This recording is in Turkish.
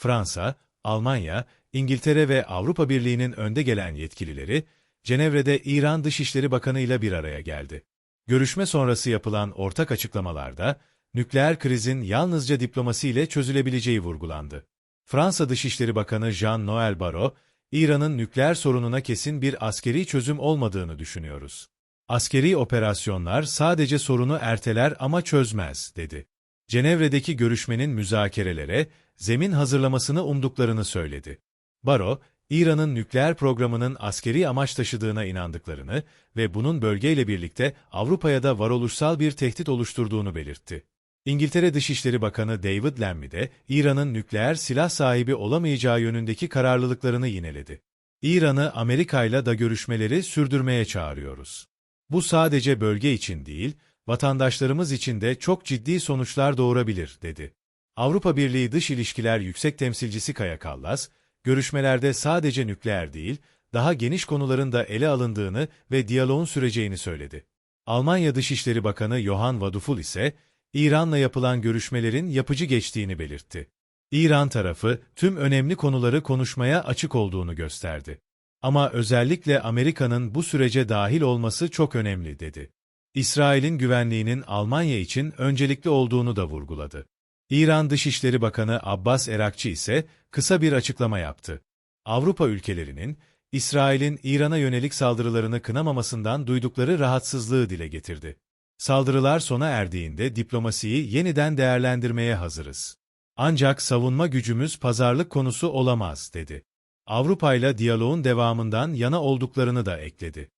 Fransa, Almanya, İngiltere ve Avrupa Birliği'nin önde gelen yetkilileri, Cenevre'de İran Dışişleri Bakanı ile bir araya geldi. Görüşme sonrası yapılan ortak açıklamalarda, nükleer krizin yalnızca diplomasi ile çözülebileceği vurgulandı. Fransa Dışişleri Bakanı Jean-Noël Barrot, İran'ın nükleer sorununa kesin bir askeri çözüm olmadığını düşünüyoruz. Askeri operasyonlar sadece sorunu erteler ama çözmez, dedi. Cenevre'deki görüşmenin müzakerelere zemin hazırlamasını umduklarını söyledi. Baro, İran'ın nükleer programının askeri amaç taşıdığına inandıklarını ve bunun bölgeyle birlikte Avrupa'ya da varoluşsal bir tehdit oluşturduğunu belirtti. İngiltere Dışişleri Bakanı David Lammy de İran'ın nükleer silah sahibi olamayacağı yönündeki kararlılıklarını yineledi. İran'ı Amerika'yla da görüşmeleri sürdürmeye çağırıyoruz. Bu sadece bölge için değil, vatandaşlarımız için de çok ciddi sonuçlar doğurabilir, dedi. Avrupa Birliği Dış İlişkiler Yüksek Temsilcisi Kaya Kallas, görüşmelerde sadece nükleer değil, daha geniş konuların da ele alındığını ve diyaloğun süreceğini söyledi. Almanya Dışişleri Bakanı Johann Vaduful ise, İran'la yapılan görüşmelerin yapıcı geçtiğini belirtti. İran tarafı tüm önemli konuları konuşmaya açık olduğunu gösterdi. Ama özellikle Amerika'nın bu sürece dahil olması çok önemli dedi. İsrail'in güvenliğinin Almanya için öncelikli olduğunu da vurguladı. İran Dışişleri Bakanı Abbas Erakçı ise kısa bir açıklama yaptı. Avrupa ülkelerinin, İsrail'in İran'a yönelik saldırılarını kınamamasından duydukları rahatsızlığı dile getirdi. Saldırılar sona erdiğinde diplomasiyi yeniden değerlendirmeye hazırız. Ancak savunma gücümüz pazarlık konusu olamaz, dedi. Avrupa ile diyaloğun devamından yana olduklarını da ekledi.